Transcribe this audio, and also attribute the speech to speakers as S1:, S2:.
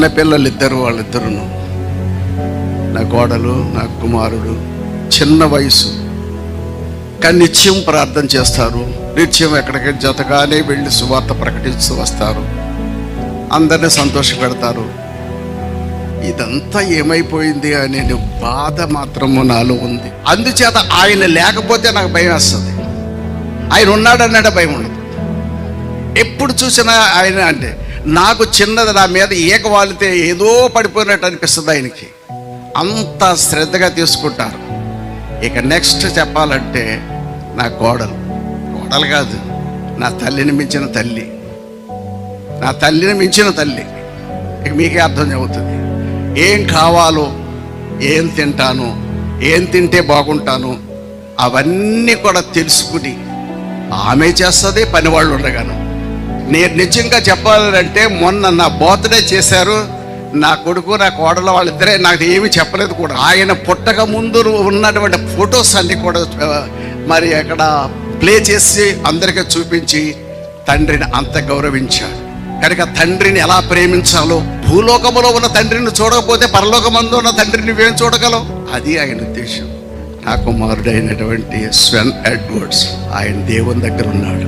S1: నా పిల్లలు ఇద్దరు వాళ్ళిద్దరును. నా కోడలు నా కుమారుడు చిన్న వయసు. కానీ నిత్యం ప్రార్థన చేస్తారు? నిత్యం ఎక్కడికి జతగానే వెళ్ళి సువార్త ప్రకటిస్తూ వస్తారు. అందరిని సంతోష పెడతారు ఇదంతా ఏమైపోయింది అనే బాధ మాత్రము నాలో ఉంది. అందుచేత ఆయన లేకపోతే నాకు భయం వేస్తుంది. ఆయన ఉన్నాడన్నాడే భయం ఉండదు. ఎప్పుడు చూసినా ఆయన అంటే నాకు చిన్నది నా మీద ఈక వాలితే ఏదో పడిపోయినట్టు అనిపిస్తుంది ఆయనకి. అంత శ్రద్ధగా తీసుకుంటారు. ఇక నెక్స్ట్ చెప్పాలంటే నా గోడలు గోడలు కాదు నా తల్లిని మించిన తల్లి. నా తల్లిని మించిన తల్లి. ఇక మీకే అర్థం అవుతుంది. ఏం కావాలో ఏం తింటాను ఏం తింటే బాగుంటాను అవన్నీ కూడా తెలుసుకుని ఆమె చేస్తుంది పని వాళ్ళు ఉండగాను. నేను నిజంగా చెప్పాలంటే మొన్న నా బర్త్డే చేశారు. నా కొడుకు నా కోడలు వాళ్ళిద్దరే నాకు ఏమీ చెప్పలేదు కూడా. ఆయన పుట్టక ముందు ఉన్నటువంటి ఫొటోస్ అన్ని కూడా మరి అక్కడ ప్లే చేసి అందరికీ చూపించి తండ్రిని అంత గౌరవించాడు. కనుక తండ్రిని ఎలా ప్రేమించాలో భూలోకములో ఉన్న తండ్రిని చూడకపోతే పరలోకమందు ఉన్న తండ్రిని ఏం చూడగలం అది ఆయన ఉద్దేశం. నా కుమారుడైనటువంటి స్వెన్ ఎడ్వర్డ్స్ ఆయన దేవుని దగ్గర ఉన్నాడు.